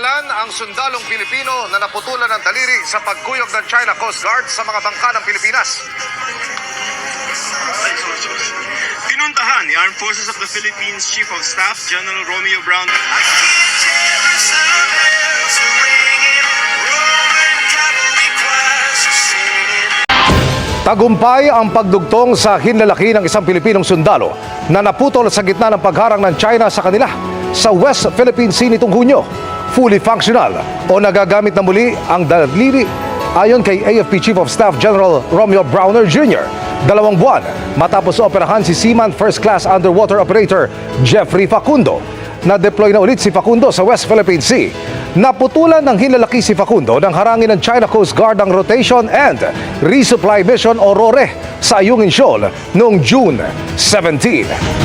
Narangalan ang sundalong Pilipino na naputulan ng daliri sa pagkuyog ng China Coast Guard sa mga bangka ng Pilipinas. Pinuntahan ni Armed Forces of the Philippines Chief of Staff General Romeo Brown Tagumpay ang pagdugtong sa hinlalaki ng isang Pilipinong sundalo na naputol sa gitna ng pagharang ng China sa kanila sa West Philippine Sea nitong Hunyo. Fully functional o nagagamit na muli ang daliri ayon kay AFP Chief of Staff General Romeo Browner Jr. Dalawang buwan matapos operahan si Seaman First Class Underwater Operator Jeffrey Facundo na-deploy na ulit si Facundo sa West Philippine Sea. Naputulan ng hinlalaki si Facundo nang harangin ng China Coast Guard ang Rotation and Resupply Mission o RORE sa Ayungin Shoal noong June 17.